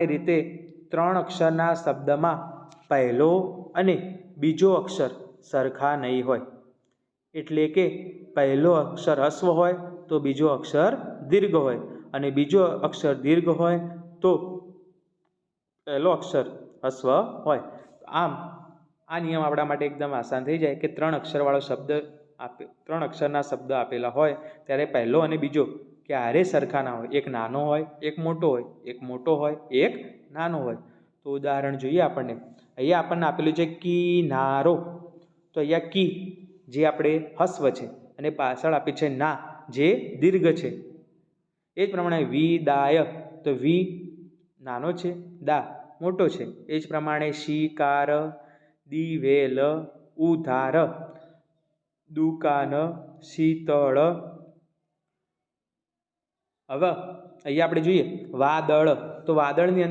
રીતે ત્રણ અક્ષરના શબ્દમાં પહેલો અને બીજો અક્ષર સરખા નહીં હોય. એટલે કે પહેલો અક્ષર અશ્વ હોય તો બીજો અક્ષર દીર્ઘ હોય અને બીજો અક્ષર દીર્ઘ હોય તો પહેલો અક્ષર અશ્વ હોય. આમ, આ નિયમ આપણા માટે એકદમ આસાન થઈ જાય કે ત્રણ અક્ષરવાળો શબ્દ આપે, ત્રણ અક્ષરના શબ્દ આપેલા હોય ત્યારે પહેલો અને બીજો ક્યારે સરખા ના હોય. એક નાનો હોય, એક મોટો હોય, એક મોટો હોય, એક નાનો હોય. તો ઉદાહરણ જોઈએ આપણને. અહીંયા આપણને આપેલું છે કિનારો. તો અહીંયા કી, જે આપણે હસ્વ છે અને પાછળ આપી છે ના, જે દીર્ઘ છે. એ જ પ્રમાણે વિદાય. તો વી નાનો છે, દા મોટો છે. એ જ પ્રમાણે શિકાર, દિવેલ, ઉધાર, દુકાન, શીતળ હવે અહીંયા આપણે જોઈએ વાદળ. તો વાદળની અંદર